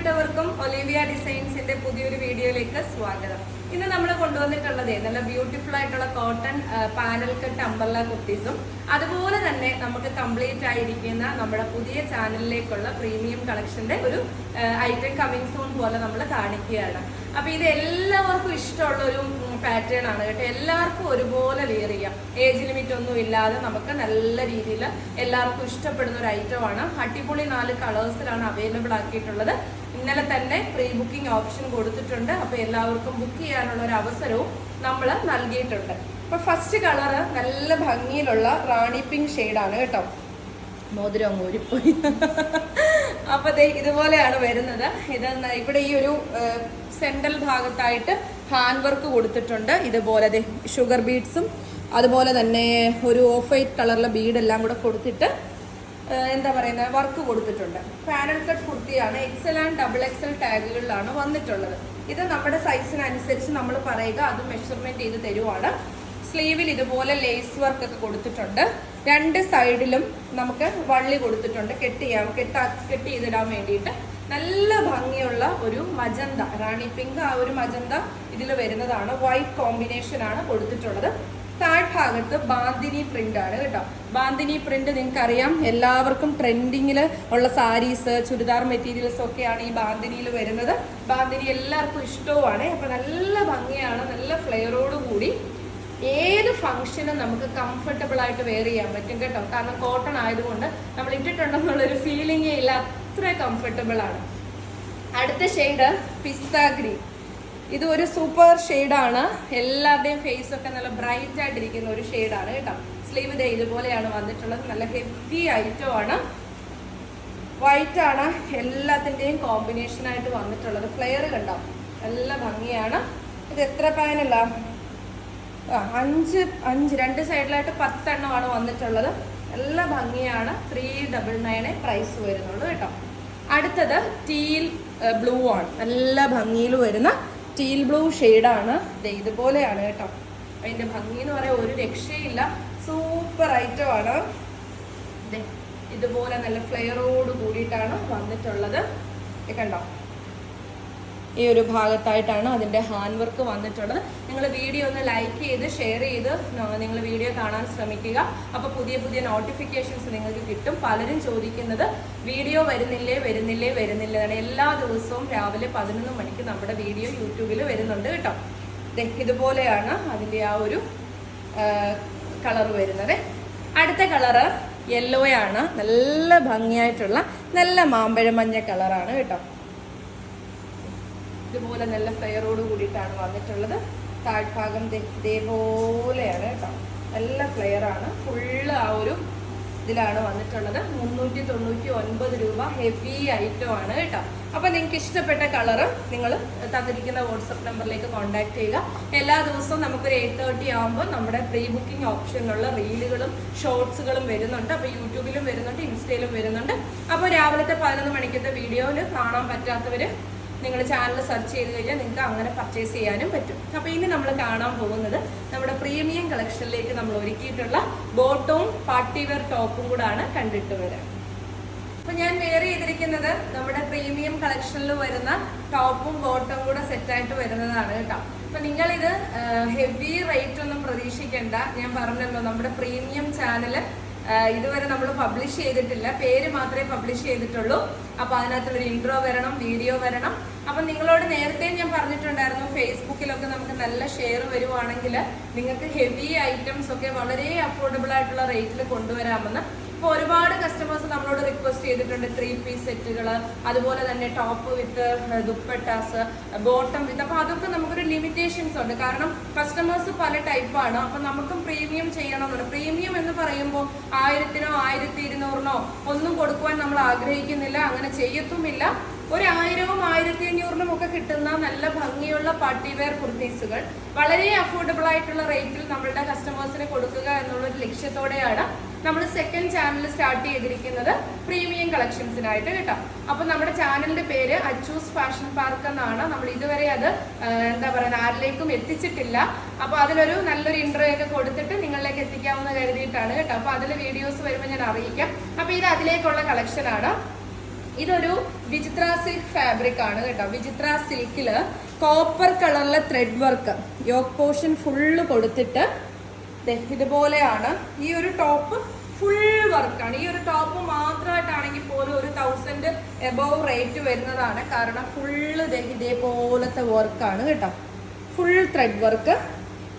പ്രിയപ്പെട്ടവർക്കും ഒലിവിയ ഡിസൈൻസിന്റെ പുതിയൊരു വീഡിയോയിലേക്ക് സ്വാഗതം. ഇന്ന് നമ്മൾ കൊണ്ടുവന്നിട്ടുള്ളത് നല്ല ബ്യൂട്ടിഫുൾ ആയിട്ടുള്ള കോട്ടൺ പാനൽ കട്ട് അമ്പർല കുർത്തീസും. അതുപോലെ തന്നെ നമുക്ക് കംപ്ലീറ്റ് ആയിരിക്കുന്ന നമ്മുടെ പുതിയ ചാനലിലേക്കുള്ള പ്രീമിയം കളക്ഷന്റെ ഒരു ഐറ്റം കമ്മിങ് സൂൺ പോലെ നമ്മൾ കാണിക്കുകയാണ്. അപ്പൊ ഇത് എല്ലാവർക്കും ഇഷ്ടമുള്ള ഒരു പാറ്റേൺ ആണ് കേട്ടോ. എല്ലാവർക്കും ഒരുപോലെ ലെയർ ചെയ്യാം. ഏജ് ലിമിറ്റ് ഒന്നും ഇല്ലാതെ നമുക്ക് നല്ല രീതിയിൽ എല്ലാവർക്കും ഇഷ്ടപ്പെടുന്ന ഒരു ഐറ്റം ആണ്. അടിപൊളി നാല് കളേഴ്സിലാണ് അവൈലബിൾ ആക്കിയിട്ടുള്ളത്. ഇന്നലെ തന്നെ പ്രീ ബുക്കിംഗ് ഓപ്ഷൻ കൊടുത്തിട്ടുണ്ട്. അപ്പൊ എല്ലാവർക്കും ബുക്ക് ചെയ്യാനുള്ള ഒരു അവസരവും നമ്മൾ നൽകിയിട്ടുണ്ട്. അപ്പൊ ഫസ്റ്റ് കളർ നല്ല ഭംഗിയിലുള്ള റാണി പിങ്ക് ഷെയ്ഡാണ് കേട്ടോ. മോതിരം ഊരിപ്പോയി. അപ്പൊ ദേ ഇതുപോലെയാണ് വരുന്നത്. ഇത് ഇവിടെ ഈ ഒരു സെൻട്രൽ ഭാഗത്തായിട്ട് ഹാൻഡ് വർക്ക് കൊടുത്തിട്ടുണ്ട്. ഇതുപോലെ ദേ ഷുഗർ ബീഡ്സും അതുപോലെ തന്നെ ഒരു ഓഫ് വൈറ്റ് കളറിലെ ബീഡെല്ലാം കൂടെ കൊടുത്തിട്ട് എന്താ പറയുന്നത് വർക്ക് കൊടുത്തിട്ടുണ്ട്. പാനൽ കട്ട് കുർത്തിയാണ് എക്സൽ ആൻഡ് ഡബിൾ എക്സൽ ടാഗുകളിലാണ് വന്നിട്ടുള്ളത്. ഇത് നമ്മുടെ സൈസിനനുസരിച്ച് നമ്മൾ പറയുക അത് മെഷർമെന്റ് ചെയ്ത് തരുവാണ്. സ്ലീവിൽ ഇതുപോലെ ലേസ് വർക്ക് ഒക്കെ കൊടുത്തിട്ടുണ്ട്. രണ്ട് സൈഡിലും നമുക്ക് വള്ളി കൊടുത്തിട്ടുണ്ട്. കെട്ട് ചെയ്യാം കെട്ട കെട്ട് ചെയ്തിടാൻ വേണ്ടിയിട്ട്. നല്ല ഭംഗിയുള്ള ഒരു മജന്ത റാണി പിങ്ക് ആ ഒരു മജന്ത ഇതിൽ വരുന്നതാണ്. വൈറ്റ് കോമ്പിനേഷൻ ആണ് കൊടുത്തിട്ടുള്ളത്. താഴ്ഭാഗത്ത് ബാന്തിനി പ്രിന്റ് ആണ് കേട്ടോ. ബാന്തിനി പ്രിന്റ് നിങ്ങൾക്ക് അറിയാം എല്ലാവർക്കും ട്രെൻഡിങ്ങിൽ ഉള്ള സാരീസ് ചുരിദാർ മെറ്റീരിയൽസ് ഒക്കെയാണ് ഈ ബാന്തിനിയിൽ വരുന്നത്. ബാന്തിനി എല്ലാവർക്കും ഇഷ്ടവുമാണ്. അപ്പൊ നല്ല ഭംഗിയാണ് നല്ല ഫ്ലെയറോട് കൂടി ഏത് ഫംഗ്ഷനും നമുക്ക് കംഫർട്ടബിൾ ആയിട്ട് വെയർ ചെയ്യാൻ പറ്റും കേട്ടോ. കാരണം കോട്ടൺ ആയതുകൊണ്ട് നമ്മൾ ഇട്ടിട്ടുണ്ടെന്നുള്ളൊരു ഫീലിംഗേ ഇല്ല അത്ര കംഫർട്ടബിൾ ആണ്. അടുത്ത ഷെയ്ഡ് പിസ്ത ഗ്രീൻ. ഇത് ഒരു സൂപ്പർ ഷെയ്ഡാണ് എല്ലാവരുടെയും ഫേസ് ഒക്കെ നല്ല ബ്രൈറ്റ് ആയിട്ടിരിക്കുന്ന ഒരു ഷെയ്ഡാണ് കേട്ടോ. സ്ലീവ് ഇതേ ഇതുപോലെയാണ് വന്നിട്ടുള്ളത്. നല്ല ഹെവി ഐറ്റം ആണ്. വൈറ്റ് ആണ് എല്ലാത്തിന്റെയും കോമ്പിനേഷൻ ആയിട്ട് വന്നിട്ടുള്ളത്. ഫ്ലെയർ കണ്ടോ? നല്ല ഭംഗിയാണ്. ഇത് എത്ര പാനല്ല അഞ്ച് അഞ്ച് രണ്ട് സൈഡിലായിട്ട് പത്തെണ്ണമാണ് വന്നിട്ടുള്ളത്. നല്ല ഭംഗിയാണ്. ത്രീ ഡബിൾ നയനെ പ്രൈസ് വരുന്നുള്ളൂ കേട്ടോ. അടുത്തത് ടീൽ ബ്ലൂ ആണ്. നല്ല ഭംഗിയിൽ വരുന്ന ടീൽ ബ്ലൂ ഷെയ്ഡാണ് ഇതുപോലെയാണ് കേട്ടോ. അതിന്റെ ഭംഗി എന്ന് പറയാൻ ഒരു രക്ഷയില്ല. സൂപ്പർ ഐറ്റമാണ് ഇതുപോലെ നല്ല ഫ്ലെയറോട് കൂടിയിട്ടാണ് വന്നിട്ടുള്ളത്. കണ്ടോ? ഈ ഒരു ഭാഗത്തായിട്ടാണ് അതിന്റെ ഹാൻഡ് വർക്ക് വന്നിട്ടുള്ളത്. നിങ്ങൾ വീഡിയോ ഒന്ന് ലൈക്ക് ചെയ്ത് ഷെയർ ചെയ്ത് നിങ്ങൾ വീഡിയോ കാണാൻ ശ്രമിക്കുക. അപ്പോൾ പുതിയ പുതിയ നോട്ടിഫിക്കേഷൻസ് നിങ്ങൾക്ക് കിട്ടും. പലരും ചോദിക്കുന്നത് വീഡിയോ വരുന്നില്ലേ വരുന്നില്ലേ വരുന്നില്ല എല്ലാ ദിവസവും രാവിലെ പതിനൊന്ന് മണിക്ക് നമ്മുടെ വീഡിയോ യൂട്യൂബിൽ വരുന്നുണ്ട് കേട്ടോ. ഇതുപോലെയാണ് അതിന്റെ ആ ഒരു കളർ വരുന്നത്. അടുത്ത കളറ് യെല്ലോയാണ് നല്ല ഭംഗിയായിട്ടുള്ള നല്ല മാമ്പഴ മഞ്ഞ കളറാണ് കേട്ടോ. ഇതുപോലെ നല്ല ഫ്ലെയറോട് കൂടിയിട്ടാണ് വന്നിട്ടുള്ളത്. താഴ്ഭാഗം ഇതേപോലെയാണ് കേട്ടോ. നല്ല ഫ്ലെയറാണ്. ഫുള്ള് ആ ഒരു ഇതിലാണ് വന്നിട്ടുള്ളത്. മുന്നൂറ്റി തൊണ്ണൂറ്റി ഒൻപത് രൂപ ഹെവി ഐറ്റം ആണ് കേട്ടോ. അപ്പൊ നിങ്ങൾക്ക് ഇഷ്ടപ്പെട്ട കളറ് നിങ്ങൾ തന്നിരിക്കുന്ന വാട്സപ്പ് നമ്പറിലേക്ക് കോൺടാക്ട് ചെയ്യുക. എല്ലാ ദിവസവും നമുക്കൊരു എയ്റ്റ് തേർട്ടി ആകുമ്പോൾ നമ്മുടെ പ്രീ ബുക്കിംഗ് ഓപ്ഷനിലുള്ള റീലുകളും ഷോർട്സുകളും വരുന്നുണ്ട്. അപ്പോൾ യൂട്യൂബിലും വരുന്നുണ്ട് ഇൻസ്റ്റയിലും വരുന്നുണ്ട്. അപ്പോൾ രാവിലത്തെ പതിനൊന്ന് മണിക്കത്തെ വീഡിയോയിൽ കാണാൻ പറ്റാത്തവർ നിങ്ങൾ ചാനൽ സെർച്ച് ചെയ്ത് കഴിഞ്ഞാൽ നിങ്ങൾക്ക് അങ്ങനെ പർച്ചേസ് ചെയ്യാനും പറ്റും. അപ്പോൾ ഇനി നമ്മൾ കാണാൻ പോകുന്നത് നമ്മുടെ പ്രീമിയം കളക്ഷനിലേക്ക് നമ്മൾ ഒരുക്കിയിട്ടുള്ള ബോട്ടവും പാർട്ടിവെയർ ടോപ്പും കൂടാണ് കണ്ടിട്ട് വരാം. അപ്പോൾ ഞാൻ വെയർ ചെയ്തിരിക്കുന്നത് നമ്മുടെ പ്രീമിയം കളക്ഷനിൽ വരുന്ന ടോപ്പും ബോട്ടവും കൂടെ സെറ്റായിട്ട് വരുന്നതാണ് കേട്ടോ. അപ്പം നിങ്ങളിത് ഹെവി റേറ്റ് ഒന്നും പ്രതീക്ഷിക്കേണ്ട. ഞാൻ പറഞ്ഞല്ലോ നമ്മുടെ പ്രീമിയം ചാനൽ ഇതുവരെ നമ്മൾ പബ്ലിഷ് ചെയ്തിട്ടില്ല. പേര് മാത്രമേ പബ്ലിഷ് ചെയ്തിട്ടുള്ളൂ. അപ്പൊ അതിനകത്തുള്ളൊരു ഇൻട്രോ വരണം വീഡിയോ വരണം. അപ്പൊ നിങ്ങളോട് നേരത്തെ ഞാൻ പറഞ്ഞിട്ടുണ്ടായിരുന്നു ഫേസ്ബുക്കിലൊക്കെ നമുക്ക് നല്ല ഷെയർ വരുവാണെങ്കിൽ നിങ്ങൾക്ക് ഹെവി ഐറ്റംസ് ഒക്കെ വളരെ അഫോർഡബിൾ ആയിട്ടുള്ള റേറ്റിൽ കൊണ്ടുവരാമെന്ന്. ഇപ്പോൾ ഒരുപാട് കസ്റ്റമേഴ്സ് നമ്മളോട് റിക്വസ്റ്റ് ചെയ്തിട്ടുണ്ട് ത്രീ പീസ് സെറ്റുകൾ അതുപോലെ തന്നെ top with dupattas bottom with അപ്പൊ അതൊക്കെ നമുക്കൊരു ലിമിറ്റേഷൻസ് ഉണ്ട്. കാരണം കസ്റ്റമേഴ്സ് പല ടൈപ്പാണ് അപ്പൊ നമുക്കും പ്രീമിയം ചെയ്യണമെന്നുണ്ട്. പ്രീമിയം എന്ന് പറയുമ്പോൾ ആയിരത്തിനോ ആയിരത്തി ഇരുന്നൂറിനോ ഒന്നും കൊടുക്കുവാൻ നമ്മൾ ആഗ്രഹിക്കുന്നില്ല അങ്ങനെ ചെയ്യത്തുമില്ല. ഒരു ആയിരവും ആയിരത്തി അഞ്ഞൂറിനും ഒക്കെ കിട്ടുന്ന നല്ല ഭംഗിയുള്ള പാർട്ടി വെയർ കുർത്തീസുകൾ. വളരെ അഫോർഡബിൾ ആയിട്ടുള്ള റേറ്റിൽ നമ്മളുടെ കസ്റ്റമേഴ്സിന് കൊടുക്കുക എന്നുള്ള ഒരു ലക്ഷ്യത്തോടെയാണ് നമ്മൾ സെക്കൻഡ് ചാനൽ സ്റ്റാർട്ട് ചെയ്തിരിക്കുന്നത് പ്രീമിയം കളക്ഷൻസിനായിട്ട് കേട്ടോ. അപ്പൊ നമ്മുടെ ചാനലിന്റെ പേര് അച്ചൂസ് ഫാഷൻ പാർക്ക് എന്നാണ്. നമ്മൾ ഇതുവരെ അത് എന്താ പറയുക ആരിലേക്കും എത്തിച്ചിട്ടില്ല. അപ്പൊ അതിലൊരു നല്ലൊരു ഇൻട്രോ ഒക്കെ കൊടുത്തിട്ട് നിങ്ങളിലേക്ക് എത്തിക്കാമെന്ന് കരുതിയിട്ടാണ് കേട്ടോ. അപ്പോൾ അതിൽ വീഡിയോസ് വരുമ്പോൾ ഞാൻ അറിയിക്കാം. അപ്പോൾ ഇത് അതിലേക്കുള്ള കളക്ഷനാണ് ഇതൊരു വിചിത്ര സിൽക്ക് ഫാബ്രിക് ആണ് കേട്ടോ. വിചിത്ര സിൽക്കിൽ കോപ്പർ കളറിലെ thread work yoke portion full കൊടുത്തിട്ട് ഇതുപോലെയാണ് ഈ ഒരു ടോപ്പ് ഫുൾ വർക്കാണ് ഈ ഒരു ടോപ്പ് മാത്രമായിട്ടാണെങ്കിൽ പോലും ഒരു തൗസൻഡ് എബോവ് റേറ്റ് വരുന്നതാണ്. കാരണം ഫുള്ള് ഇതേപോലത്തെ വർക്കാണ് കേട്ടോ. Full thread work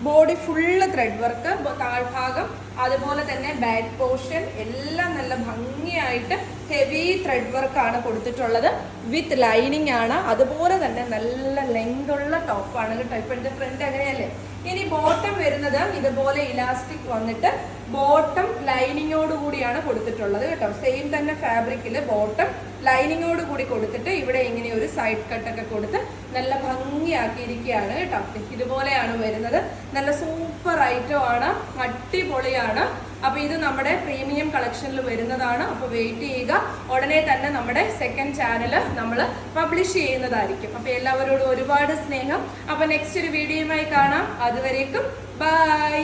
body full thread work താഴ്ഭാഗം അതുപോലെ തന്നെ ബാക്ക് പോർഷൻ എല്ലാം നല്ല ഭംഗിയായിട്ട് ഹെവി ത്രെഡ് വർക്കാണ് കൊടുത്തിട്ടുള്ളത്. വിത്ത് ലൈനിങ് ആണ്. അതുപോലെ തന്നെ നല്ല ലെങ്ത് ഉള്ള ടോപ്പാണ് കേട്ടോ. ഇപ്പോഴത്തെ ഫ്രണ്ട് അങ്ങനെയല്ലേ? ഇനി ബോട്ടം വരുന്നത് ഇതുപോലെ ഇലാസ്റ്റിക് വന്നിട്ട് ബോട്ടം ലൈനിങ്ങോട് കൂടിയാണ് കൊടുത്തിട്ടുള്ളത് കേട്ടോ. സെയിം തന്നെ ഫാബ്രിക്കിൽ ബോട്ടം ലൈനിങ്ങോട് കൂടി കൊടുത്തിട്ട് ഇവിടെ ഇങ്ങനെ ഒരു സൈഡ് കട്ടൊക്കെ കൊടുത്ത് നല്ല ഭംഗിയാക്കിയിരിക്കുകയാണ് കേട്ടോ. ഇതുപോലെയാണ് വരുന്നത്. നല്ല സൂപ്പർ ഐറ്റം ആണ് അടിപൊളിയാണ്. അപ്പൊ ഇത് നമ്മുടെ പ്രീമിയം കളക്ഷനിൽ വരുന്നതാണ്. അപ്പൊ വെയിറ്റ് ചെയ്യുക. ഉടനെ തന്നെ നമ്മുടെ സെക്കൻഡ് ചാനൽ നമ്മൾ പബ്ലിഷ് ചെയ്യുന്നതായിരിക്കും. അപ്പൊ എല്ലാവരോടും ഒരുപാട് സ്നേഹം. അപ്പൊ നെക്സ്റ്റ് ഒരു വീഡിയോയുമായി കാണാം. അതുവരേക്കും ബൈ